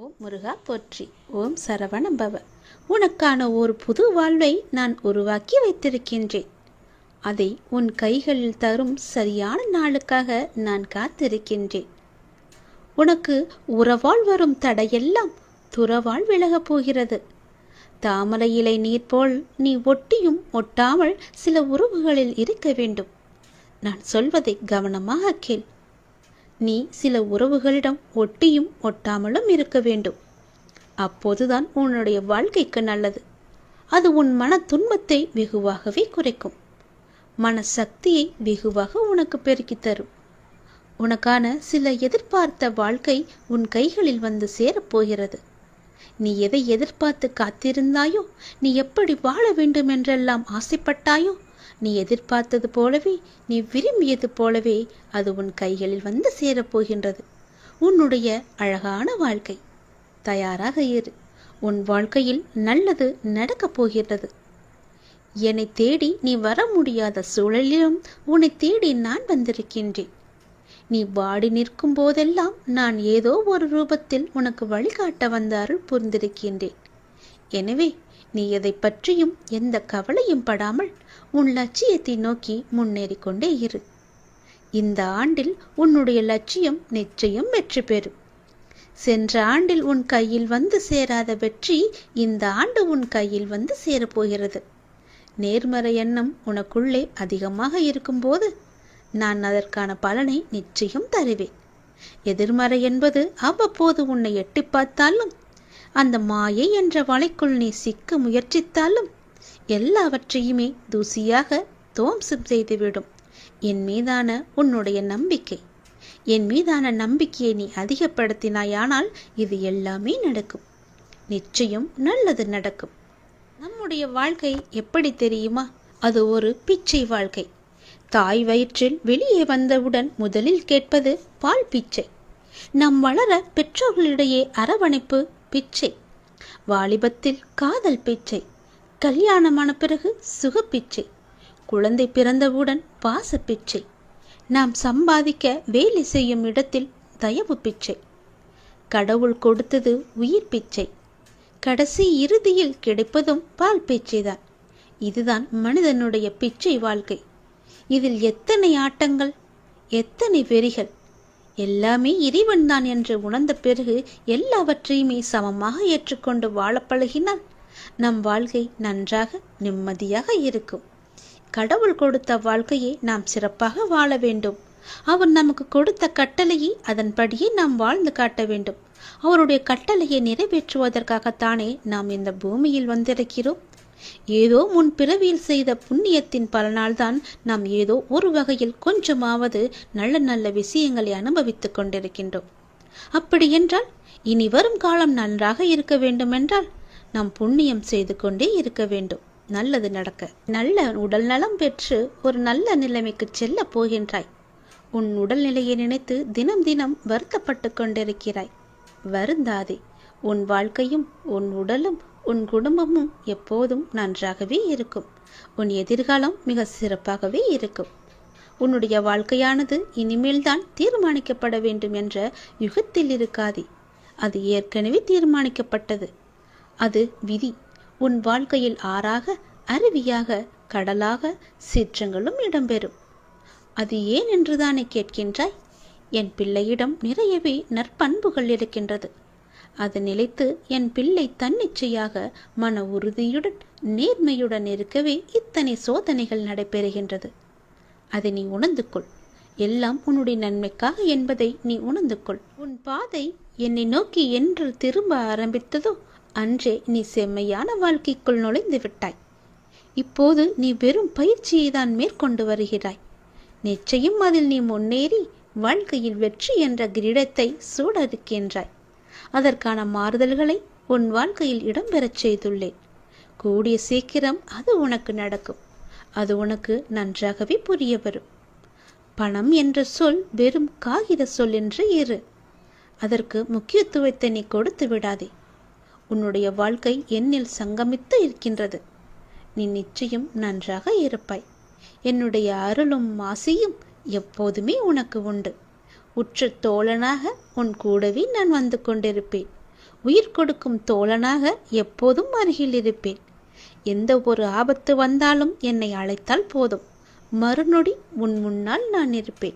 ஓம் முருகா போற்றி. ஓம் சரவண பவ உனக்கான ஒரு புது வாழ்வை நான் உருவாக்கி வைத்திருக்கின்றேன். அதை உன் கைகளில் தரும் சரியான நாளுக்காக நான் காத்திருக்கின்றேன். உனக்கு உறவால் வரும் தடையெல்லாம் துறவால் விலகப் போகிறது. தாமரை இலை நீர் போல் நீ ஒட்டியும் ஒட்டாமல் சில உறவுகளில் இருக்க வேண்டும். நான் சொல்வதை கவனமாக கேள். நீ சில உறவுகளிடம் ஒட்டியும் ஒட்டாமலும் இருக்க வேண்டும். அப்போதுதான் உன்னுடைய வாழ்க்கைக்கு நல்லது. அது உன் மன துன்பத்தை வெகுவாகவே குறைக்கும். மன சக்தியை வெகுவாக உனக்கு பெருக்கித் தரும். உனக்கான சில எதிர்பார்த்த வாழ்க்கை உன் கைகளில் வந்து சேரப்போகிறது நீ எதை எதிர்பார்த்து காத்திருந்தாயோ நீ எப்படி வாழ வேண்டும் என்றெல்லாம் ஆசைப்பட்டாயோ நீ எதிர்பார்த்தது போலவே நீ விரும்பியது போலவே அது உன் கைகளில் வந்து சேரப்போகின்றது உன்னுடைய அழகான வாழ்க்கை. தயாராக இரு. உன் வாழ்க்கையில் நல்லது நடக்கப் போகிறது என்னை தேடி நீ வர முடியாத சூழலிலும் உன்னை தேடி நான் வந்திருக்கின்றேன். நீ வாடி நிற்கும் போதெல்லாம் நான் ஏதோ ஒரு ரூபத்தில் உனக்கு வழிகாட்ட வந்த அருள் புரிந்திருக்கின்றேன். எனவே நீ எதை பற்றியும் எந்த கவலையும் படாமல் உன் லட்சியத்தை நோக்கி முன்னேறி கொண்டே இரு. இந்த ஆண்டில் உன்னுடைய லட்சியம் நிச்சயம் வெற்றி பெறும். சென்ற ஆண்டில் உன் கையில் வந்து சேராத வெற்றி இந்த ஆண்டு உன் கையில் வந்து சேரப்போகிறது. நேர்மறை எண்ணம் உனக்குள்ளே அதிகமாக இருக்கும்போது நான் அதற்கான பலனை நிச்சயம் தருவேன். எதிர்மறை என்பது அவ்வப்போது உன்னை எட்டி பார்த்தாலும் அந்த மாயை என்ற வலைக்குள் நீ சிக்க முயற்சித்தாலும் எல்லாவற்றையுமே தூசியாக துவம்சம் செய்துவிடும். என் மீதான உன்னுடைய நம்பிக்கை. என் மீதான நம்பிக்கையை நீ அதிகப்படுத்தினாயானால் இது எல்லாமே நடக்கும். நிச்சயம் நல்லது நடக்கும். நம்முடைய வாழ்க்கை எப்படி தெரியுமா? அது ஒரு பிச்சை வாழ்க்கை. தாய் வயிற்றில் வெளியே வந்தவுடன் முதலில் கேட்பது பால் பிச்சை. நம் வளர பெற்றோர்களிடையே அரவணைப்பு பிச்சை. வாலிபத்தில் காதல் பிச்சை. கல்யாணமான பிறகு சுகப்பிச்சை. குழந்தை பிறந்தவுடன் பாச பிச்சை நாம் சம்பாதிக்க வேலை செய்யும் இடத்தில் தயவு பிச்சை கடவுள் கொடுத்தது உயிர் பிச்சை கடைசி இறுதியில் கிடைப்பதும் பால் பிச்சைதான் இதுதான் மனிதனுடைய பிச்சை வாழ்க்கை. இதில் எத்தனை ஆட்டங்கள் எத்தனை வெறிகள். எல்லாமே இறைவன் தான் என்று உணர்ந்த பிறகு எல்லாவற்றையுமே சமமாக ஏற்றுக்கொண்டு வாழ பழகினால் நம் வாழ்க்கை நன்றாக நிம்மதியாக இருக்கும். கடவுள் கொடுத்த வாழ்க்கையை நாம் சிறப்பாக வாழ வேண்டும். அவர் நமக்கு கொடுத்த கட்டளையை அதன்படியே நாம் வாழ்ந்து காட்ட வேண்டும். அவருடைய கட்டளையை நிறைவேற்றுவதற்காகத்தானே நாம் இந்த பூமியில் வந்திருக்கிறோம். ஏதோ முன் பிறவியில் செய்த புண்ணியத்தின் பலனால்தான் நாம் ஏதோ ஒரு வகையில் கொஞ்சமாவது நல்ல நல்ல விஷயங்களை அனுபவித்துக் கொண்டிருக்கின்றோம். அப்படியென்றால் இனி வரும் காலம் நன்றாக இருக்க வேண்டுமென்றால் நாம் புண்ணியம் செய்து கொண்டே இருக்க வேண்டும். நல்லது நடக்க. நல்ல உடல் நலம் பெற்று ஒரு நல்ல நிலைமைக்கு செல்ல போகின்றாய். உன் உடல்நிலையை நினைத்து தினம் தினம் வருத்தப்பட்டு கொண்டிருக்கிறாய். வருந்தாதே. உன் வாழ்க்கையும் உன் உடலும் உன் குடும்பமும் எப்போதும் நன்றாகவே இருக்கும். உன் எதிர்காலம் மிக சிறப்பாகவே இருக்கும். உன்னுடைய வாழ்க்கையானது இனிமேல்தான் தீர்மானிக்கப்பட வேண்டும் என்ற யுகத்தில் இருக்காதே. அது ஏற்கனவே தீர்மானிக்கப்பட்டது. அது விதி. உன் வாழ்க்கையில் ஆறாக அருவியாக கடலாக சீற்றங்களும் இடம்பெறும். அது ஏன் என்றுதானே கேட்கின்றாய்? என் பிள்ளையிடம் நிறையவே நற்பண்புகள் இருக்கின்றது. அது நிலைத்து என் பிள்ளை தன்னிச்சையாக மன உறுதியுடன் நேர்மையுடன் இருக்கவே இத்தனை சோதனைகள் நடைபெறுகின்றது. அதை நீ உணர்ந்து கொள் எல்லாம் உன்னுடைய நன்மைக்காக என்பதை நீ உணர்ந்து கொள் உன் பாதை என்னை நோக்கி என்று திரும்ப ஆரம்பித்ததோ அன்றே நீ செம்மையான வாழ்க்கைக்குள் நுழைந்து விட்டாய். இப்போது நீ வெறும் பயிற்சியை தான் மேற்கொண்டு வருகிறாய். நிச்சயம் அதில் நீ முன்னேறி வாழ்க்கையில் வெற்றி என்ற கிரீடத்தை சூடறுக்கின்றாய் அதற்கான மாறுதல்களை உன் வாழ்க்கையில் இடம்பெறச் செய்துள்ளேன். கூடிய சீக்கிரம் அது உனக்கு நடக்கும். அது உனக்கு நன்றாகவே புரிய வரும். பணம் என்ற சொல் வெறும் காகித சொல் என்று இரு. அதற்கு முக்கியத்துவத்தை நீ கொடுத்து விடாதே. உன்னுடைய வாழ்க்கை என்னில் சங்கமித்து இருக்கின்றது. நீ நிச்சயம் நன்றாக இருப்பாய். என்னுடைய அருளும் ஆசையும் எப்போதுமே உனக்கு உண்டு. உற்ற தோழனாக உன் கூடவே நான் வந்து கொண்டிருப்பேன். உயிர் கொடுக்கும் தோழனாக எப்போதும் அருகில் இருப்பேன். எந்த ஒரு ஆபத்து வந்தாலும் என்னை அழைத்தால் போதும். மறுநொடி உன் முன்னால் நான் இருப்பேன்.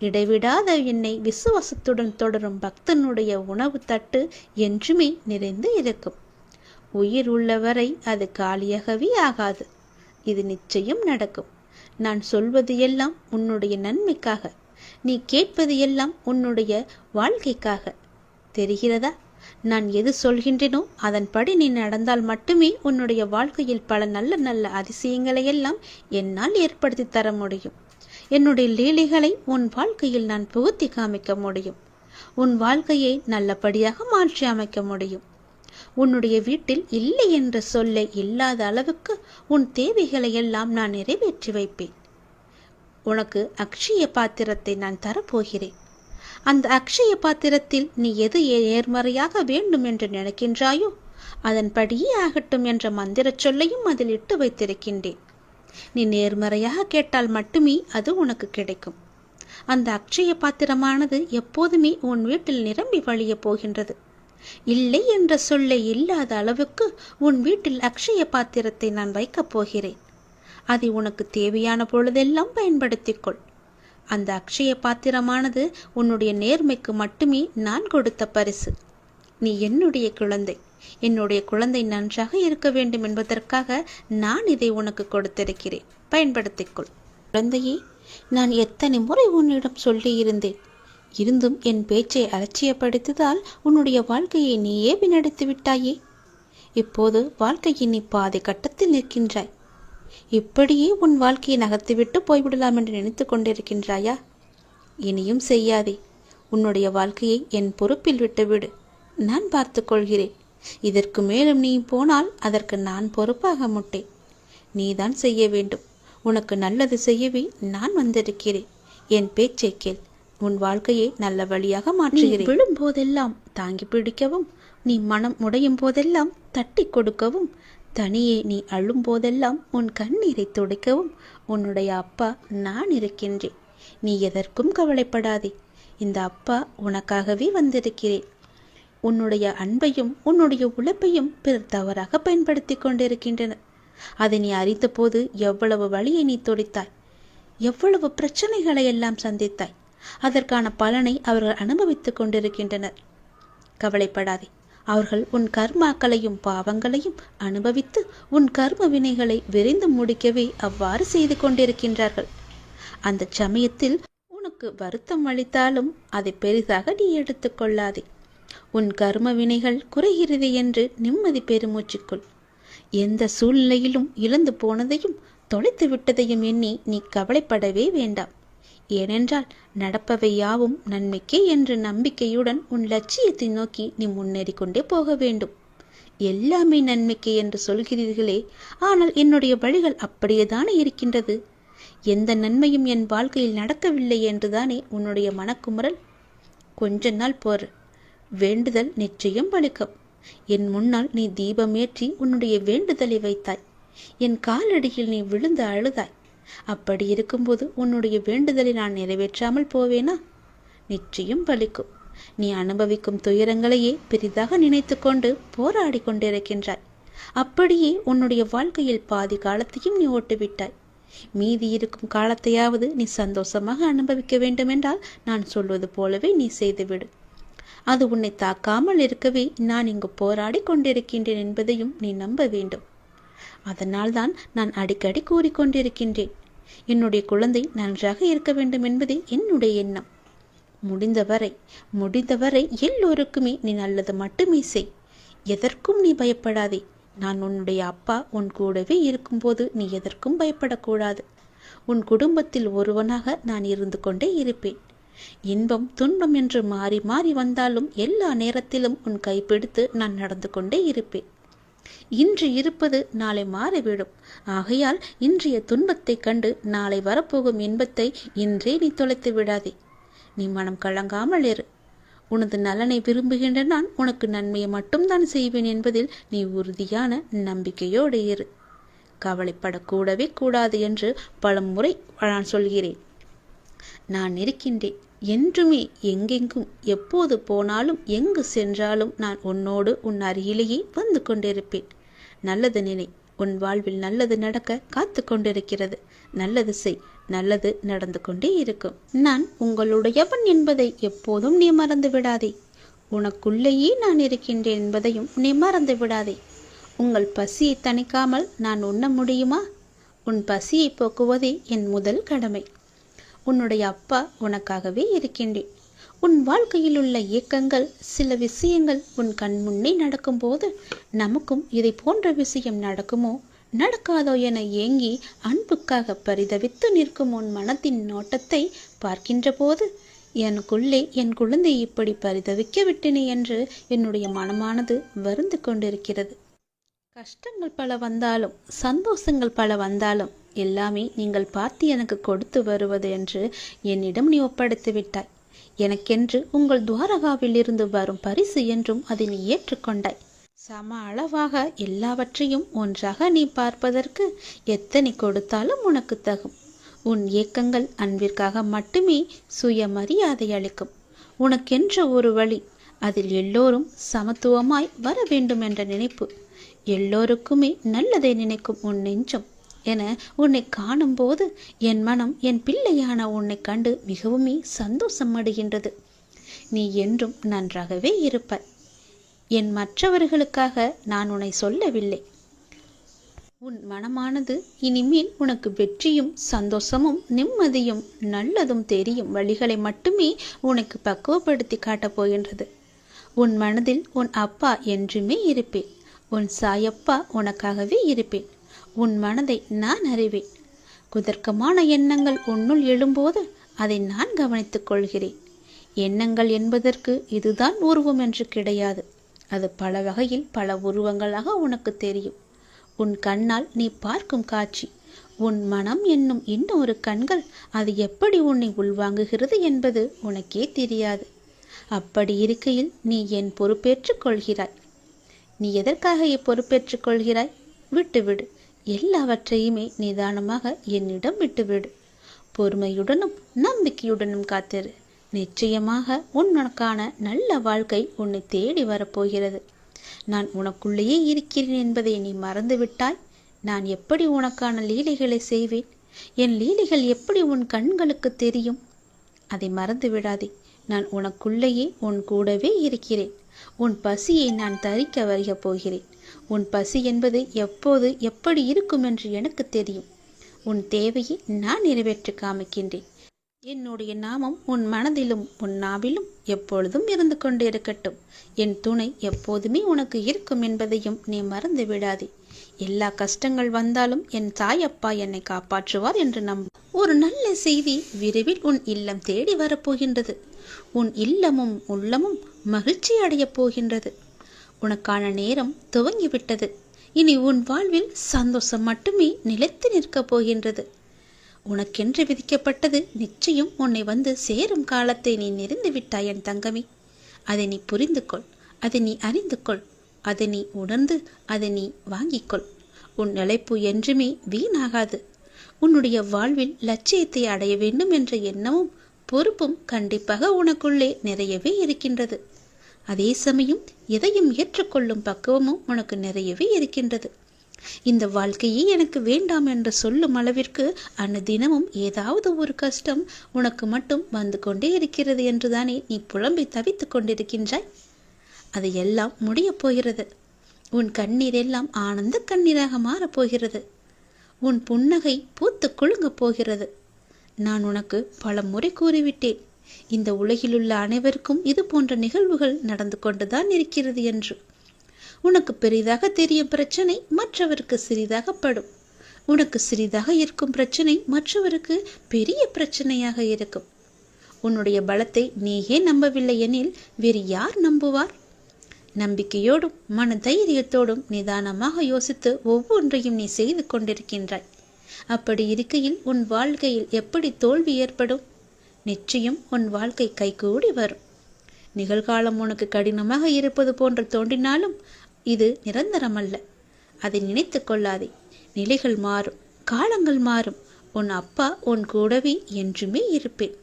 இடைவிடாத என்னை விசுவாசத்துடன் தொடரும் பக்தனுடைய உணவு தட்டு என்றுமே நிறைந்து இருக்கும். உயிர் உள்ளவரை அது காலியாகவே ஆகாது. இது நிச்சயம் நடக்கும். நான் சொல்வது எல்லாம் உன்னுடைய நன்மைக்காக. நீ கேட்பது எல்லாம் உன்னுடைய வாழ்க்கைக்காக. தெரிகிறதா? நான் எது சொல்கின்றேனோ அதன்படி நீ நடந்தால் மட்டுமே உன்னுடைய வாழ்க்கையில் பல நல்ல நல்ல அதிசயங்களை எல்லாம் என்னால் ஏற்படுத்தி தர முடியும். என்னுடைய லீலைகளை உன் வாழ்க்கையில் நான் புகுத்தி காமிக்க முடியும். உன் வாழ்க்கையை நல்லபடியாக மாற்றி அமைக்க முடியும். உன்னுடைய வீட்டில் இல்லை என்ற சொல்லை இல்லாத அளவுக்கு உன் தேவைகளை எல்லாம் நான் நிறைவேற்றி வைப்பேன். உனக்கு அக்ஷய பாத்திரத்தை நான் தரப்போகிறேன். அந்த அக்ஷய பாத்திரத்தில் நீ எது நேர்மறையாக வேண்டும் என்று நினைக்கின்றாயோ அதன்படியே ஆகட்டும் என்ற மந்திரச் சொல்லையும் அதில் இட்டு வைத்திருக்கின்றேன். நீ நேர்மறையாக கேட்டால் மட்டுமே அது உனக்கு கிடைக்கும். அந்த அக்ஷய பாத்திரமானது எப்போதுமே உன் வீட்டில் நிரம்பி வழிய போகின்றது. இல்லை என்ற சொல்லை இல்லாத அளவுக்கு உன் வீட்டில் அக்ஷய பாத்திரத்தை நான் வைக்கப் போகிறேன். அதை உனக்கு தேவையான பொழுதெல்லாம் பயன்படுத்திக்கொள் அந்த அக்ஷய பாத்திரமானது உன்னுடைய நேர்மைக்கு மட்டுமே நான் கொடுத்த பரிசு. நீ என்னுடைய குழந்தை. என்னுடைய குழந்தை நன்றாக இருக்க வேண்டும் என்பதற்காக நான் இதை உனக்கு கொடுத்திருக்கிறேன். பயன்படுத்திக்கொள். குழந்தையே நான் எத்தனை முறை உன்னிடம் சொல்லியிருந்தேன் இருந்தும் என் பேச்சை அலட்சியப்படுத்தியதால் உன்னுடைய வாழ்க்கையை நீயே வினடித்து விட்டாயே. இப்போது வாழ்க்கையின் நீ பாதை கட்டத்தில் நிற்கின்றாய். இப்படியே உன் வாழ்க்கையை நகர்த்திவிட்டு போய்விடலாம் என்று நினைத்து கொண்டிருக்கின்றாயா? இனியும் செய்யாதே. உன்னுடைய வாழ்க்கையை என் பொறுப்பில் விட்டுவிடு. நான் பார்த்துக்கொள்கிறேன் இதற்கு மேலும் நீ போனால் அதற்கு நான் பொறுப்பாக முட்டேன். நீதான் செய்ய வேண்டும். உனக்கு நல்லது செய்யவே நான் வந்திருக்கிறேன். என் பேச்சை கேள். உன் வாழ்க்கையை நல்ல வழியாக மாற்றுகிறேன். விழும் போதெல்லாம் தாங்கி பிடிக்கவும் நீ மனம் உடையும் போதெல்லாம் தட்டி கொடுக்கவும் தனியே நீ அழும் போதெல்லாம் உன் கண்ணீரை துடைக்கவும் உன்னுடைய அப்பா நான் இருக்கின்றேன். நீ எதற்கும் கவலைப்படாதே. இந்த அப்பா உனக்காகவே வந்திருக்கிறேன். உன்னுடைய அன்பையும் உன்னுடைய உழைப்பையும் பிறர் தவறாக பயன்படுத்தி கொண்டிருக்கின்றனர். அதை நீ அறிந்தபோது எவ்வளவு வழியை நீ துடித்தாய்? எவ்வளவு பிரச்சனைகளை எல்லாம் சந்தித்தாய்? அதற்கான பலனை அவர்கள் அனுபவித்துக் கொண்டிருக்கின்றனர். கவலைப்படாதே. அவர்கள் உன் கர்மாக்களையும் பாவங்களையும் அனுபவித்து உன் கர்ம வினைகளை விரைந்து முடிக்கவே அவ்வாறு செய்து கொண்டிருக்கின்றார்கள். அந்த சமயத்தில் உனக்கு வருத்தம் அளித்தாலும் அதை பெரிதாக நீ எடுத்துக்கொள்ளாதே உன் கர்ம வினைகள் குறைகிறது என்று நிம்மதி பெருமூச்சுக்குள். எந்த சூழ்நிலையிலும் இழந்து போனதையும் தொலைத்து விட்டதையும் எண்ணி நீ கவலைப்படவே வேண்டாம். ஏனென்றால் நடப்பவை யாவும் நன்மைக்கே என்ற நம்பிக்கையுடன் உன் லட்சியத்தை நோக்கி நீ முன்னேறி கொண்டே போக வேண்டும். எல்லாமே நன்மைக்கே என்று சொல்கிறீர்களே ஆனால் என்னுடைய வழிகள் அப்படியேதானே இருக்கின்றது? எந்த நன்மையும் என் வாழ்க்கையில் நடக்கவில்லை என்றுதானே உன்னுடைய மனக்குமுறல்? கொஞ்ச நாள் போற வேண்டுதல் நிச்சயம் பலிக்கும் என் முன்னால் நீ தீபமேற்றி உன்னுடைய வேண்டுதலை வைத்தாய். என் காலடியில் நீ விழுந்து அழுதாய். அப்படி இருக்கும்போது உன்னுடைய வேண்டுதலை நான் நிறைவேற்றாமல் போவேனா? நிச்சயம் பலிக்கும். நீ அனுபவிக்கும் துயரங்களையே பெரிதாக நினைத்து கொண்டு போராடி கொண்டிருக்கின்றாய். அப்படியே உன்னுடைய வாழ்க்கையில் பாதி காலத்தையும் நீ ஓட்டுவிட்டாய். மீதி இருக்கும் காலத்தையாவது நீ சந்தோஷமாக அனுபவிக்க வேண்டுமென்றால் நான் சொல்வது போலவே நீ செய்துவிடு. அது உன்னை தாக்காமல் இருக்கவே நான் இங்கு போராடி கொண்டிருக்கின்றேன் என்பதையும் நீ நம்ப வேண்டும். அதனால்தான் நான் அடிக்கடி கூறிக்கொண்டிருக்கின்றேன் என்னுடைய குழந்தை நன்றாக இருக்க வேண்டும் என்பதே என்னுடைய எண்ணம். முடிந்தவரை முடிந்தவரை எல்லோருக்குமே நீ நல்லது மட்டுமே செய். எதற்கும் நீ பயப்படாதே. நான் உன்னுடைய அப்பா உன் கூடவே இருக்கும்போது நீ எதற்கும் பயப்படக்கூடாது. உன் குடும்பத்தில் ஒருவனாக நான் இருந்து கொண்டே இருப்பேன். இன்பம் துன்பம் என்று மாறி மாறி வந்தாலும் எல்லா நேரத்திலும் உன் கைப்பிடித்து நான் நடந்து கொண்டே இருப்பேன். இன்று இருப்பது நாளை மாறிவிடும். ஆகையால் இன்றைய துன்பத்தைக் கண்டு நாளை வரப்போகும் இன்பத்தை இன்றே நீ தொலைத்து விடாதே. நீ மனம் கலங்காமல் இரு. உனது நலனை விரும்புகின்ற நான் உனக்கு நன்மையை மட்டும்தான் செய்வேன் என்பதில் நீ உறுதியான நம்பிக்கையோடு இரு. கவலைப்படக்கூடவே கூடாது என்று பல முறை நான் சொல்கிறேன். நான் இருக்கின்றேன். என்றுமே எங்கெங்கும் எப்போது போனாலும் எங்கு சென்றாலும் நான் உன்னோடு உன் அருகிலேயே வந்து கொண்டிருப்பேன். நல்லது நினை உன் வாழ்வில் நல்லது நடக்க காத்து கொண்டிருக்கிறது. நல்லது செய் நல்லது நடந்து கொண்டே இருக்கும். நான் உங்களுடையவன் என்பதை எப்போதும் நீ மறந்து விடாதே. உனக்குள்ளேயே நான் இருக்கின்றேன் என்பதையும் நீ மறந்து விடாதே. உங்கள் பசியை தணிக்காமல் நான் உண்ண முடியுமா? உன் பசியை போக்குவதே என் முதல் கடமை. உன்னுடைய அப்பா உனக்காகவே இருக்கின்றேன். உன் வாழ்க்கையில் உள்ள இயக்கங்கள் சில விஷயங்கள் உன் கண் முன்னே நடக்கும்போது நமக்கும் இதை போன்ற விஷயம் நடக்குமோ? நடக்காதோ என ஏங்கி அன்புக்காக பரிதவித்து நிற்கும் உன் மனத்தின் நோட்டத்தை பார்க்கின்ற போது எனக்குள்ளே என் குழந்தை இப்படி பரிதவிக்க விட்டேனே என்று என்னுடைய மனமானது வருந்து கொண்டிருக்கிறது. கஷ்டங்கள் பல வந்தாலும் சந்தோஷங்கள் பல வந்தாலும் எல்லாமே நீங்கள் பார்த்து எனக்கு கொடுத்து வருவது என்று என்னிடம் நீ ஒப்படைத்து விட்டாய் எனக்கென்று உங்கள் துவாரகாவிலிருந்து வரும் பரிசு என்றும் அதை நீ ஏற்றுக்கொண்டாய். சம அளவாக எல்லாவற்றையும் ஒன்றாக நீ பார்ப்பதற்கு எத்தனை கொடுத்தாலும் உனக்கு தகும். உன் இயக்கங்கள் அன்பிற்காக மட்டுமே சுயமரியாதை அளிக்கும். உனக்கென்ற ஒரு வழி அதில் எல்லோரும் சமத்துவமாய் வர வேண்டும் என்ற நினைப்பு. எல்லோருக்குமே நல்லதை நினைக்கும் உன் நெஞ்சம். என உன்னை காணும்போது என் மனம் என் பிள்ளையான உன்னை கண்டு மிகவுமே சந்தோஷம் அடைகின்றது. நீ என்றும் நன்றாகவே இருப்பாய். என் மற்றவர்களுக்காக நான் உன்னை சொல்லவில்லை. உன் மனமானது இனிமேல் உனக்கு வெற்றியும் சந்தோஷமும் நிம்மதியும் நல்லதும் தெரியும் வழிகளை மட்டுமே உனக்கு பக்குவப்படுத்தி காட்டப் போகின்றது. உன் மனதில் உன் அப்பா என்றுமே இருப்பேன். உன் சாயப்பா உனக்காகவே இருப்பேன். உன் மனதை நான் அறிவேன். குதர்க்கமான எண்ணங்கள் உன்னுள் எழும்போது அதை நான் கவனித்துக் கொள்கிறேன். எண்ணங்கள் என்பதற்கு இதுதான் உருவம் என்று கிடையாது. அது பல வகையில் பல உருவங்களாக உனக்கு தெரியும். உன் கண்ணால் நீ பார்க்கும் காட்சி உன் மனம் என்னும் இன்னொரு கண்கள் அது எப்படி உன்னை உள்வாங்குகிறது என்பது உனக்கே தெரியாது. அப்படி இருக்கையில் நீ என் பொறுப்பேற்றுக் கொள்கிறாய். நீ எதற்காக இப்பொறுப்பேற்றுக் கொள்கிறாய்? விட்டுவிடு. எல்லாவற்றையுமே நிதானமாக என்னிடம் விட்டுவிடு. பொறுமையுடனும் நம்பிக்கையுடனும் காத்திரு. நிச்சயமாக உனக்கான நல்ல வாழ்க்கை உன்னை தேடி வரப்போகிறது. நான் உனக்குள்ளேயே இருக்கிறேன் என்பதை நீ மறந்துவிட்டாய். நான் எப்படி உனக்கான லீலைகளை செய்வேன்? என் லீலைகள் எப்படி உன் கண்களுக்கு தெரியும்? அதை மறந்து விடாதே நான் உனக்குள்ளேயே உன் கூடவே இருக்கிறேன். உன் பசியை நான் தரிக்க வருகப் போகிறேன். உன் பசி என்பது எப்போது எப்படி இருக்கும் என்று எனக்கு தெரியும். உன் தேவையை நான் நிறைவேற்றி காமிக்கின்றேன். என்னுடைய நாமம் உன் மனதிலும் உன் நாவிலும் எப்பொழுதும் இருந்து கொண்டு இருக்கட்டும் என் துணை எப்போதுமே உனக்கு இருக்கும் என்பதையும் நீ மறந்து விடாதே. எல்லா கஷ்டங்கள் வந்தாலும் என் தாயப்பா என்னை காப்பாற்றுவார் என்று நம்ப. ஒரு நல்ல செய்தி விரைவில் உன் இல்லம் தேடி வரப்போகின்றது. உன் இல்லமும் உள்ளமும் மகிழ்ச்சி அடையப் போகின்றது. உனக்கான நேரம் துவங்கிவிட்டது. இனி உன் வாழ்வில் சந்தோஷம் மட்டுமே நிலைத்து நிற்கப் போகின்றது. உனக்கென்று விதிக்கப்பட்டது நிச்சயம் உன்னை வந்து சேரும் காலத்தை நீ நெறிந்து விட்டாய் என் தங்கமே. அதை நீ புரிந்து கொள் அதை நீ அறிந்து கொள் அதை நீ உணர்ந்து அதை நீ வாங்கிக்கொள். உன் நிலைப்பு என்றுமே வீணாகாது. உன்னுடைய வாழ்வில் லட்சியத்தை அடைய வேண்டும் என்ற எண்ணமும் பொறுப்பும் கண்டிப்பாக உனக்குள்ளே நிறையவே இருக்கின்றது. அதே சமயம் எதையும் ஏற்றுக்கொள்ளும் பக்குவமும் உனக்கு நிறையவே இருக்கின்றது. இந்த வாழ்க்கையே எனக்கு வேண்டாம் என்று சொல்லும் அளவிற்கு தினமும் ஏதாவது ஒரு கஷ்டம் உனக்கு மட்டும் வந்து கொண்டே இருக்கிறது என்றுதானே நீ புலம்பி தவித்துக் கொண்டிருக்கின்றாய்? அது எல்லாம் முடியப் போகிறது. உன் கண்ணீர் எல்லாம் ஆனந்த கண்ணீராக மாறப்போகிறது உன் புன்னகை பூத்து குலுங்கப் போகிறது. நான் உனக்கு பல முறை கூறிவிட்டேன். இந்த உலகிலுள்ள அனைவருக்கும் இது போன்ற நிகழ்வுகள் நடந்து கொண்டுதான் இருக்கிறது என்று. உனக்கு பெரிதாக தெரியும் பிரச்சனை மற்றவருக்கு சிறிதாகப்படும் உனக்கு சிறிதாக இருக்கும் பிரச்சனை மற்றவருக்கு பெரிய பிரச்சனையாக இருக்கும். உன்னுடைய பலத்தை நீயே நம்பவில்லை எனில் வேறு யார் நம்புவார்? நம்பிக்கையோடும் மன தைரியத்தோடும் நிதானமாக யோசித்து ஒவ்வொன்றையும் நீ செய்து கொண்டிருக்கின்றாய். அப்படி இருக்கையில் உன் வாழ்க்கையில் எப்படி தோல்வி ஏற்படும்? நிச்சயம் உன் வாழ்க்கை கைகூடி வரும். நிகழ்காலம் உனக்கு கடினமாக இருப்பது போன்று தோன்றினாலும் இது நிரந்தரமல்ல. அதை நினைத்து கொள்ளாதே. நிலைகள் மாறும். காலங்கள் மாறும். உன் அப்பா உன் கூடவே என்றுமே இருப்பேன்.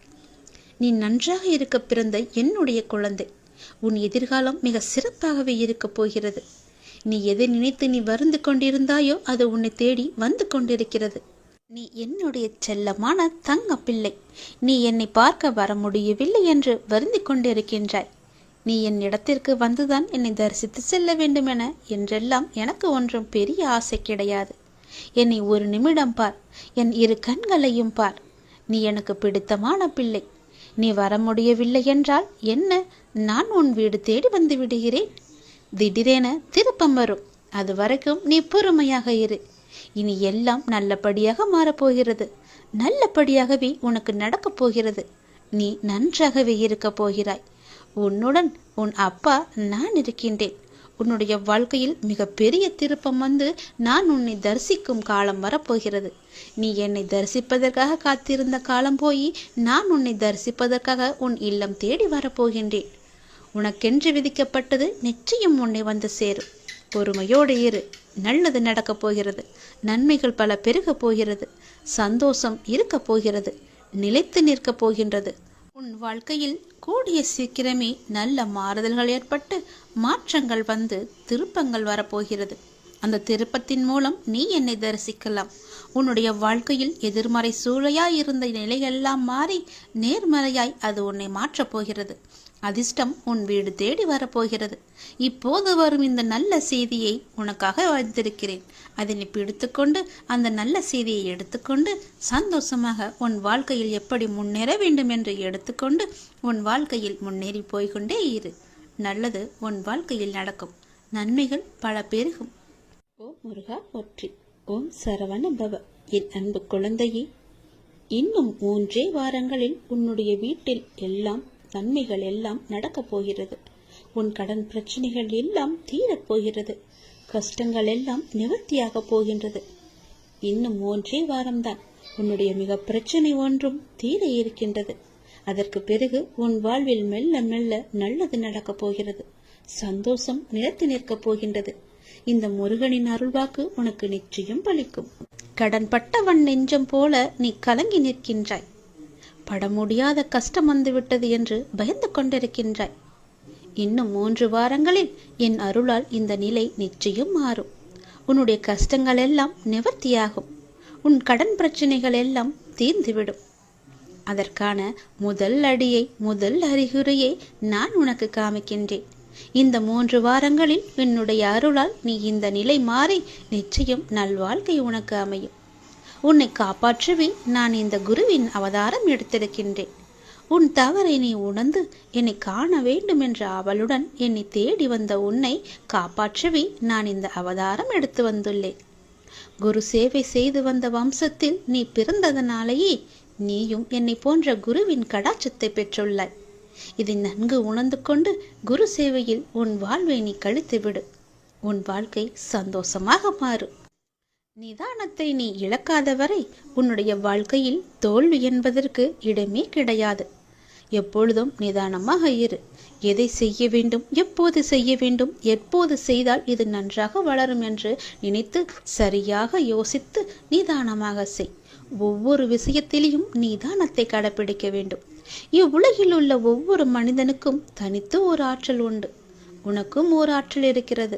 நீ நன்றாக இருக்க பிறந்த என்னுடைய குழந்தை. உன் எதிர்காலம் மிக சிறப்பாகவே இருக்கப் போகிறது. நீ எதை நினைத்து நீ வருந்து கொண்டிருந்தாயோ அது உன்னை தேடி வந்து கொண்டிருக்கிறது. நீ என்னுடைய செல்லமான தங்க பிள்ளை. நீ என்னை பார்க்க வர முடியவில்லை என்று வருந்தி கொண்டிருக்கின்றாய். நீ என் இடத்திற்கு வந்துதான் என்னை தரிசித்து செல்ல வேண்டுமென என்றெல்லாம் எனக்கு ஒன்றும் பெரிய ஆசை கிடையாது. என்னை ஒரு நிமிடம் பார். என் இரு கண்களையும் பார். நீ எனக்கு பிடித்தமான பிள்ளை. நீ வர முடியவில்லை என்றால் என்ன? நான் உன் வீடு தேடி வந்து விடுகிறேன். திடீரென திருப்பம் வரும். அது வரைக்கும் நீ பொறுமையாக இரு. இனி எல்லாம் நல்லபடியாக மாறப்போகிறது. நல்லபடியாகவே உனக்கு நடக்கப் போகிறது. நீ நன்றாகவே இருக்கப் போகிறாய். உன்னுடன் உன் அப்பா நான் இருக்கின்றேன். உன்னுடைய வாழ்க்கையில் மிக பெரிய திருப்பம் வந்து நான் உன்னை தரிசிக்கும் காலம் வரப்போகிறது. நீ என்னை தரிசிப்பதற்காக காத்திருந்த காலம் போய் நான் உன்னை தரிசிப்பதற்காக உன் இல்லம் தேடி வரப்போகின்றேன். உனக்கென்று விதிக்கப்பட்டது நிச்சயம் உன்னை வந்து சேரும். பொறுமையோடு இரு. நல்லது நடக்கப் போகிறது. நன்மைகள் பல பெருகப் போகிறது. சந்தோஷம் இருக்கப் போகிறது. நிலைத்து நிற்கப் போகின்றது. உன் வாழ்க்கையில் கூடிய சீக்கிரமே நல்ல மாறுதல்கள் ஏற்பட்டு மாற்றங்கள் வந்து திருப்பங்கள் வரப்போகிறது. அந்த திருப்பத்தின் மூலம் நீ என்னை தரிசிக்கலாம். உன்னுடைய வாழ்க்கையில் எதிர்மறை சூழையாய் இருந்த நிலையெல்லாம் மாறி நேர்மறையாய் அது உன்னை மாற்றப் போகிறது. அதிர்ஷ்டம் உன் வீடு தேடி வரப்போகிறது. இப்போது வரும் இந்த நல்ல செய்தியை உனக்காக வைத்திருக்கிறேன். அதனை பிடித்துக்கொண்டு அந்த நல்ல செய்தியை எடுத்துக்கொண்டு சந்தோஷமாக உன் வாழ்க்கையில் எப்படி முன்னேற வேண்டும் என்று எடுத்துக்கொண்டு உன் வாழ்க்கையில் முன்னேறி போய்கொண்டே இரு. நல்லது உன் வாழ்க்கையில் நடக்கும். நன்மைகள் பல பெருகும். ஓம் முருகா ஒற்றி ஓம் சரவண பவ என் அன்பு குழந்தையே இன்னும் மூன்றே வாரங்களில் உன்னுடைய வீட்டில் எல்லாம் நன்மைகள் எல்லாம் நடக்கப் போகிறது. உன் கடன் பிரச்சனைகள் எல்லாம் தீரப் போகிறது. கஷ்டங்கள் எல்லாம் நிவர்த்தியாக போகின்றது. இன்னும் ஒன்றே வாரம்தான். உன்னுடைய மிக பிரச்சனை ஒன்றும் தீர இருக்கின்றது. அதற்கு பிறகு உன் வாழ்வில் மெல்ல மெல்ல நல்லது நடக்கப் போகிறது. சந்தோஷம் நிலத்து நிற்கப் போகின்றது. இந்த முருகனின் அருள்வாக்கு உனக்கு நிச்சயம் பலிக்கும். கடன்பட்டவன் நெஞ்சம் போல நீ கலங்கி நிற்கின்றாய். பட முடியாத கஷ்டம் வந்துவிட்டது என்று பயந்து கொண்டிருக்கின்றாய். இன்னும் மூன்று வாரங்களில் என் அருளால் இந்த நிலை நிச்சயம் மாறும். உன்னுடைய கஷ்டங்கள் எல்லாம் நிவர்த்தியாகும். உன் கடன் பிரச்சனைகள் எல்லாம் தீர்ந்துவிடும். அதற்கான முதல் அடியை முதல் அறிகுறியை நான் உனக்கு காமிக்கின்றேன். இந்த மூன்று வாரங்களில் என்னுடைய அருளால் நீ இந்த நிலை மாறி நிச்சயம் நல்வாழ்க்கை உனக்கு அமையும். உன்னை காப்பாற்றவே நான் இந்த குருவின் அவதாரம் எடுத்திருக்கின்றேன். உன் தவறை நீ உணர்ந்து என்னை காண வேண்டும் என்ற அவளுடன் என்னை தேடி வந்த உன்னை காப்பாற்றவே. நான் இந்த அவதாரம் எடுத்து வந்துள்ளேன். குரு சேவை செய்து வந்த வம்சத்தில் நீ பிறந்ததனாலேயே நீயும் என்னை போன்ற குருவின் கடாச்சத்தை பெற்றுள்ளாய். இதை நன்கு உணர்ந்து கொண்டு குரு சேவையில் உன் வாழ்வை நீ கழித்துவிடு. உன் வாழ்க்கை சந்தோஷமாக மாறும் நிதானத்தை நீ இழக்காத வரை உன்னுடைய வாழ்க்கையில் தோல்வி என்பதற்கு இடமே கிடையாது. எப்பொழுதும் நிதானமாக இரு. எதை செய்ய வேண்டும் எப்போது செய்ய வேண்டும் எப்போது செய்தால் இது நன்றாக வளரும் என்று நினைத்து சரியாக யோசித்து நிதானமாக செய். ஒவ்வொரு விஷயத்திலையும் நிதானத்தை கடைபிடிக்க வேண்டும். இவ்வுலகில் உள்ள ஒவ்வொரு மனிதனுக்கும் தனித்து ஒரு ஆற்றல் உண்டு. உனக்கும் ஒரு ஆற்றல் இருக்கிறது.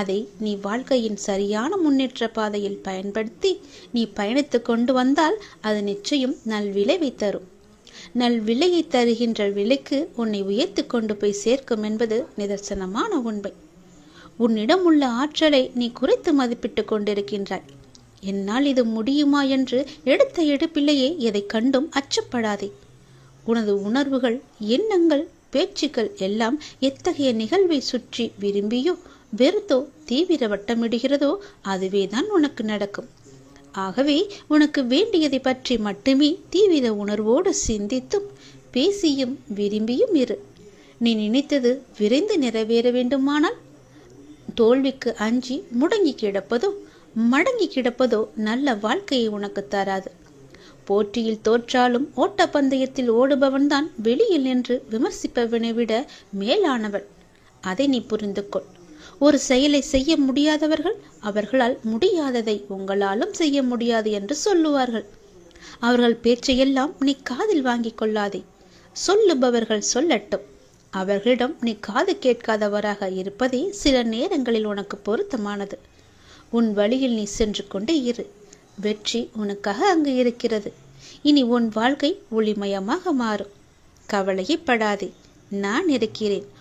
அதை நீ வாழ்க்கையின் சரியான முன்னேற்ற பாதையில் பயன்படுத்தி நீ பயணித்து கொண்டு வந்தால் அது நிச்சயம் நல்விளைவை தரும். நல்விலையை தருகின்ற விலைக்கு உன்னை உயர்த்து கொண்டு போய் சேர்க்கும் என்பது நிதர்சனமான உண்மை. உன்னிடம் உள்ள ஆற்றலை நீ குறைத்து மதிப்பிட்டு கொண்டிருக்கின்றாய். என்னால் இது முடியுமா என்று எடுத்த எடுப்பிலேயே எதை கண்டும் அச்சப்படாதே. உனது உணர்வுகள் எண்ணங்கள் பேச்சுக்கள் எல்லாம் எத்தகைய நிகழ்வை சுற்றி விரும்பியோ வெறுத்தோ தீவிர வட்டமிடுகிறதோ அதுவேதான் உனக்கு நடக்கும். ஆகவே உனக்கு வேண்டியதை பற்றி மட்டுமே தீவிர உணர்வோடு சிந்தித்தும் பேசியும் விரும்பியும் இரு. நீ நினைத்தது விரைந்து நிறைவேற வேண்டுமானால் தோல்விக்கு அஞ்சி முடங்கி கிடப்பதோ மடங்கி கிடப்பதோ நல்ல வாழ்க்கையை உனக்கு தராது. போட்டியில் தோற்றாலும் ஓட்டப்பந்தயத்தில் ஓடுபவன்தான் வெளியில் நின்று விமர்சிப்பவனை விட மேலானவன் அதை நீ புரிந்து கொள் ஒரு செயலை செய்ய முடியாதவர்கள் அவர்களால் முடியாததை உங்களாலும் செய்ய முடியாது என்று சொல்லுவார்கள். அவர்கள் பேச்சையெல்லாம் நீ காதில் வாங்கிக் கொள்ளாதே. சொல்லுபவர்கள் சொல்லட்டும். அவர்களிடம் நீ காது கேட்காதவராக இருப்பதே சில நேரங்களில் உனக்கு பொருத்தமானது. உன் வழியில் நீ சென்று கொண்டே இரு. வெற்றி உனக்காக அங்கு இருக்கிறது. இனி உன் வாழ்க்கை ஒளிமயமாக மாறும். கவலையைப்படாதே. நான் இருக்கிறேன்.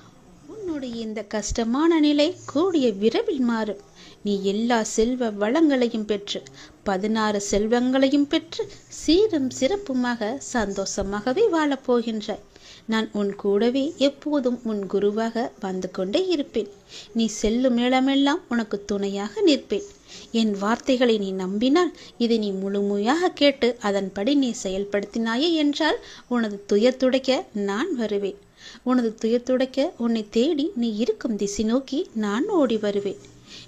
உன்னுடைய இந்த கஷ்டமான நிலை கூடிய விரைவில் மாறும். நீ எல்லா செல்வ வளங்களையும் பெற்று பதினாறு செல்வங்களையும் பெற்று சீரும் சிறப்புமாக சந்தோஷமாகவே வாழப்போகின்றாய் நான் உன் கூடவே எப்போதும் உன் குருவாக வந்து கொண்டே இருப்பேன். நீ செல்லும் இடமெல்லாம் உனக்கு துணையாக நிற்பேன். என் வார்த்தைகளை நீ நம்பினால் இதை நீ முழுமையாக கேட்டு அதன்படி நீ செயல்படுத்தினாயே என்றால் உனது துயர் துடைக்க நான் வருவேன். உனது துயத்துடைக்க உன்னை தேடி நீ இருக்கும் திசை நோக்கி நான் ஓடி வருவேன்.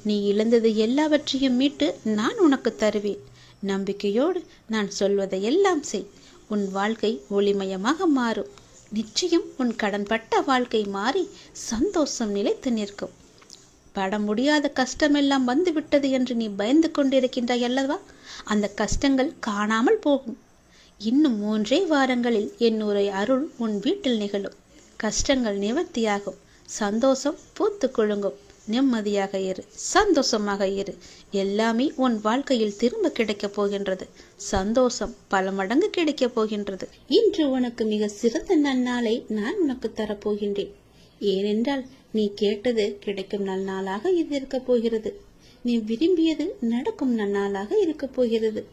நீ இழந்தது எல்லாவற்றையும் மீட்டு நான் உனக்கு தருவேன். நம்பிக்கையோடு நான் சொல்வதை எல்லாம் செய். உன் வாழ்க்கை ஒளிமயமாக மாறும். நிச்சயம் உன் கடன்பட்ட வாழ்க்கை மாறி சந்தோஷம் நிலைத்து நிற்கும். பட முடியாத கஷ்டமெல்லாம் வந்துவிட்டது என்று நீ பயந்து கொண்டிருக்கின்றாய் அல்லவா? அந்த கஷ்டங்கள் காணாமல் போகும். இன்னும் மூன்றே வாரங்களில் என்னுடைய அருள் உன் வீட்டில் நிகழும். கஷ்டங்கள் நிவர்த்தியாகும். சந்தோஷம் பூத்து குழுங்கும் நிம்மதியாக இரு. சந்தோஷமாக இரு. எல்லாமே உன் வாழ்க்கையில் திரும்ப கிடைக்கப் போகின்றது. சந்தோஷம் பல மடங்கு கிடைக்கப் போகின்றது. இன்று உனக்கு மிக சிறந்த நன்னாளை நான் உனக்கு தரப்போகின்றேன் ஏனென்றால் நீ கேட்டது கிடைக்கும் நன்னாளாக இது இருக்கப் போகிறது. நீ விரும்பியது நடக்கும் நன்னாளாக இருக்கப் போகிறது.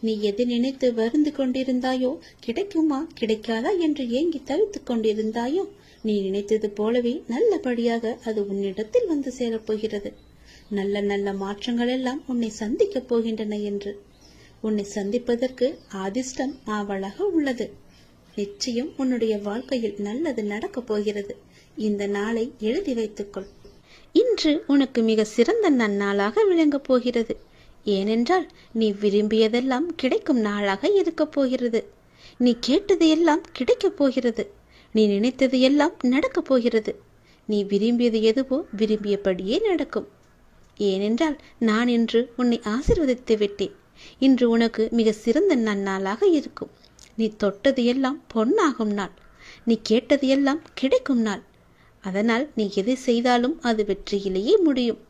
நீ எது நினைத்து வருந்து கொண்டிருந்தாயோ கிடைக்குமா கிடைக்காதா என்று ஏங்கி தவித்துக் கொண்டிருந்தாயோ நீ நினைத்தது போலவே நல்லபடியாக அது உன்னிடத்தில் வந்து சேரப்போகிறது நல்ல நல்ல மாற்றங்கள் எல்லாம் உன்னை சந்திக்கப் போகின்றன என்று. உன்னை சந்திப்பதற்கு ஆதிஷ்டம் ஆவலாக உள்ளது. நிச்சயம் உன்னுடைய வாழ்க்கையில் நல்லது நடக்கப் போகிறது. இந்த நாளை எழுதி வைத்துக்கொள். இன்று உனக்கு மிக சிறந்த நன்னாளாக விளங்கப் போகிறது. ஏனென்றால் நீ விரும்பியதெல்லாம் கிடைக்கும் நாளாக இருக்கப் போகிறது. நீ கேட்டது எல்லாம் கிடைக்கப் போகிறது. நீ நினைத்தது எல்லாம் நடக்கப் போகிறது. நீ விரும்பியது எதுவோ விரும்பியபடியே நடக்கும். ஏனென்றால் நான் இன்று உன்னை ஆசிர்வதித்து விட்டேன். இன்று உனக்கு மிக சிறந்த நன்னாளாக இருக்கும். நீ தொட்டது எல்லாம் பொன்னாகும் நாள். நீ கேட்டது எல்லாம் கிடைக்கும் நாள். அதனால் நீ எதை செய்தாலும் அது வெற்றியிலேயே முடியும்.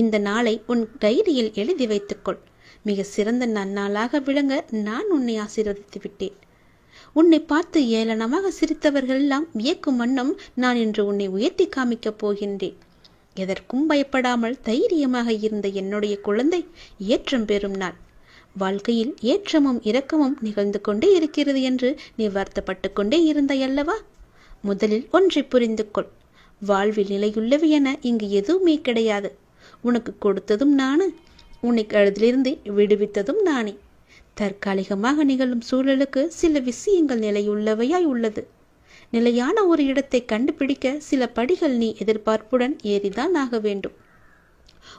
இந்த நாளை உன் டைரியில் எழுதி வைத்துக்கொள். மிக சிறந்த நன்னாளாக விளங்க நான் உன்னை ஆசீர்வதித்து விட்டேன். உன்னை பார்த்து ஏளனமாக சிரித்தவர்கள் எல்லாம் வியக்கும் வண்ணம் நான் இன்று உன்னை உயர்த்தி காமிக்கப் போகின்றேன். எதற்கும் பயப்படாமல் தைரியமாக இருந்த என்னுடைய குழந்தை ஏற்றம் பெறும் நாள். வாழ்க்கையில் ஏற்றமும் இரக்கமும் நிகழ்ந்து கொண்டே இருக்கிறது என்று நீ வருத்தப்பட்டு கொண்டே இருந்தாயல்லவா முதலில் ஒன்றை புரிந்து கொள் வாழ்வில் நிலையுள்ளவை என இங்கு எதுவுமே கிடையாது. உனக்கு கொடுத்ததும் நானு. உன்னை கழுதிலிருந்து விடுவித்ததும் நானே. தற்காலிகமாக நிகழும் சூழலுக்கு சில விஷயங்கள் நிலையுள்ளவையாய் உள்ளது. நிலையான ஒரு இடத்தை கண்டுபிடிக்க சில படிகள் நீ எதிர்பார்ப்புடன் ஏறிதான் ஆக வேண்டும்.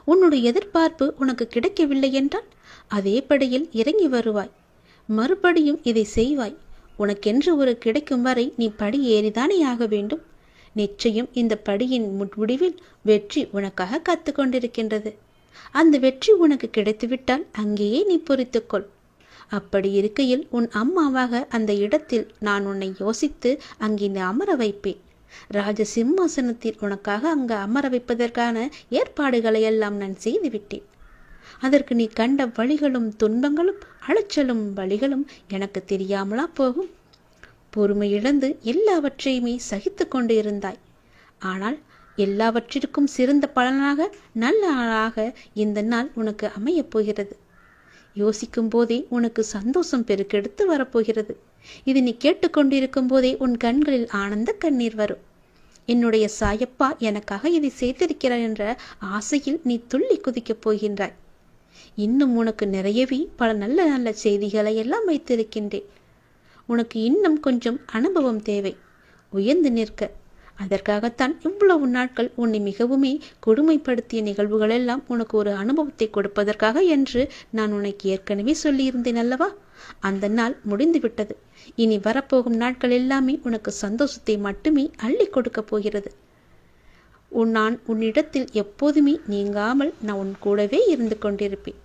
உன்னுடைய எதிர்பார்ப்பு உனக்கு கிடைக்கவில்லை என்றால் அதே படியில் இறங்கி வருவாய். மறுபடியும் இதை செய்வாய். உனக்கென்று ஒரு கிடைக்கும் வரை நீ படி ஏறிதானே ஆக வேண்டும். நிச்சயம் இந்த படியின் முடிவில் வெற்றி உனக்காக காத்து கொண்டிருக்கின்றது அந்த வெற்றி உனக்கு கிடைத்துவிட்டால் அங்கேயே நீ பொறித்துக்கொள். அப்படி இருக்கையில் உன் அம்மாவாக அந்த இடத்தில் நான் உன்னை யோசித்து அங்கே அமர வைப்பேன். ராஜ சிம்மாசனத்தில் உனக்காக அங்கு அமர வைப்பதற்கான ஏற்பாடுகளை எல்லாம் நான் செய்துவிட்டேன் அதற்கு நீ கண்ட வழிகளும் துன்பங்களும் அலைச்சலும் வழிகளும் எனக்கு தெரியாமலா போகும். பொறுமை இழந்து எல்லாவற்றையுமே சகித்து கொண்டு இருந்தாய் ஆனால் எல்லாவற்றிற்கும் சிறந்த பலனாக நல்ல நாளாக இந்த நாள் உனக்கு அமையப் போகிறது. யோசிக்கும் போதே உனக்கு சந்தோஷம் பெருக்கெடுத்து வரப்போகிறது. இது நீ கேட்டுக்கொண்டிருக்கும் போதே உன் கண்களில் ஆனந்த கண்ணீர் வரும். என்னுடைய சாயப்பா எனக்காக இதை செய்திருக்கிறார் என்ற ஆசையில் நீ துள்ளி குதிக்கப் போகின்றாய். இன்னும் உனக்கு நிறையவே பல நல்ல நல்ல செய்திகளை எல்லாம் வைத்திருக்கின்றேன். உனக்கு இன்னும் கொஞ்சம் அனுபவம் தேவை. உயர்ந்து நிற்க. அதற்காகத்தான் இவ்வளவு நாட்கள் உன்னை மிகவுமே கொடுமைப்படுத்திய நிகழ்வுகள் எல்லாம் உனக்கு ஒரு அனுபவத்தை கொடுப்பதற்காக என்று நான் உனக்கு ஏற்கனவே சொல்லியிருந்தேன் அல்லவா? அந்த நாள் முடிந்துவிட்டது. இனி வரப்போகும் நாட்கள் எல்லாமே உனக்கு சந்தோஷத்தை மட்டுமே அள்ளி கொடுக்கப் போகிறது. உன் நான் உன்னிடத்தில் எப்போதுமே நீங்காமல் நான் உன் கூடவே இருந்து கொண்டிருப்பேன்.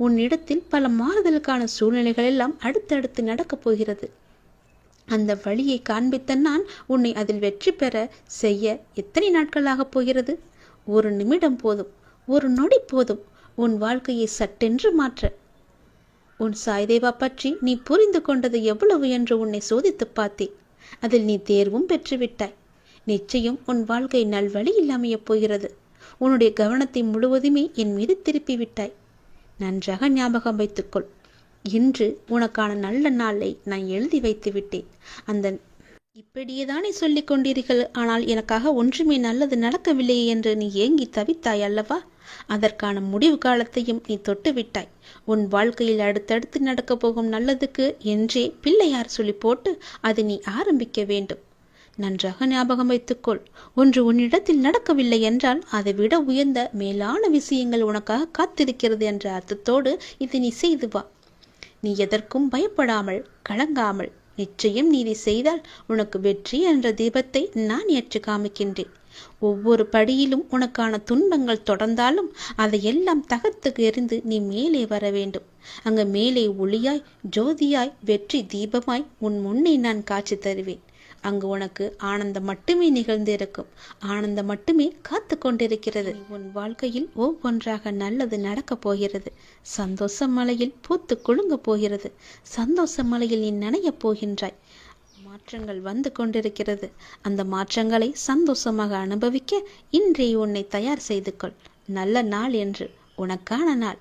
உன்னிடத்தில் பல மாறுதலுக்கான சூழ்நிலைகள் எல்லாம் அடுத்தடுத்து நடக்கப் போகிறது. அந்த வழியை காண்பித்த நான் உன்னை அதில் வெற்றி பெற செய்ய எத்தனை நாட்களாகப் போகிறது? ஒரு நிமிடம் போதும் ஒரு நொடி போதும் உன் வாழ்க்கையை சட்டென்று மாற்ற. உன் சாய்தேவா பற்றி நீ புரிந்து கொண்டது எவ்வளவு என்று உன்னை சோதித்துப் பார்த்தேன். அதில் நீ தேர்வும் பெற்றுவிட்டாய். நிச்சயம் உன் வாழ்க்கை நல்வழியில் அமையப் போகிறது. உன்னுடைய கவனத்தை முழுவதுமே என் மீது திருப்பி விட்டாய். நன்றாக ஞாபகம் வைத்துக்கொள். இன்று உனக்கான நல்ல நாளை நான் எழுதி வைத்து விட்டேன். அந்த இப்படியே தானே சொல்லிக் கொண்டீர்கள். ஆனால் எனக்காக ஒன்றுமே நல்லது நடக்கவில்லையே என்று நீ ஏங்கி தவித்தாய் அல்லவா? அதற்கான முடிவு காலத்தையும் நீ தொட்டு விட்டாய். உன் வாழ்க்கையில் அடுத்தடுத்து நடக்கப் போகும் நல்லதுக்கு என்றே பிள்ளையார் சொல்லி போட்டு அதை நீ ஆரம்பிக்க வேண்டும். நன்றாக ஞாபகம் வைத்துக்கொள். ஒன்று உன்னிடத்தில் நடக்கவில்லை என்றால் அதை விட உயர்ந்த மேலான விஷயங்கள் உனக்காக காத்திருக்கிறது என்ற அர்த்தத்தோடு இதை நீ செய்து வா. நீ எதற்கும் பயப்படாமல் கலங்காமல் நிச்சயம் நீ இதை செய்தால் உனக்கு வெற்றி என்ற தீபத்தை நான் ஏற்று காமிக்கின்றேன். ஒவ்வொரு படியிலும் உனக்கான துன்பங்கள் தொடர்ந்தாலும் அதையெல்லாம் தகர்த்து எறிந்து நீ மேலே வர வேண்டும். அங்கு மேலே ஒளியாய் ஜோதியாய் வெற்றி தீபமாய் உன் முன்னே நான் காட்சி தருவேன். அங்கு உனக்கு ஆனந்தம் மட்டுமே நிகழ்ந்திருக்கும். ஆனந்தம் மட்டுமே காத்து கொண்டிருக்கிறது. உன் வாழ்க்கையில் ஒவ்வொன்றாக நல்லது நடக்கப் போகிறது. சந்தோஷ மலையில் பூத்து குலுங்க போகிறது. சந்தோஷ மலையில் நீ நனையப் போகின்றாய். மாற்றங்கள் வந்து கொண்டிருக்கிறது. அந்த மாற்றங்களை சந்தோஷமாக அனுபவிக்க இன்றே உன்னை தயார் செய்து கொள். நல்ல நாள் என்று உனக்கான நாள்.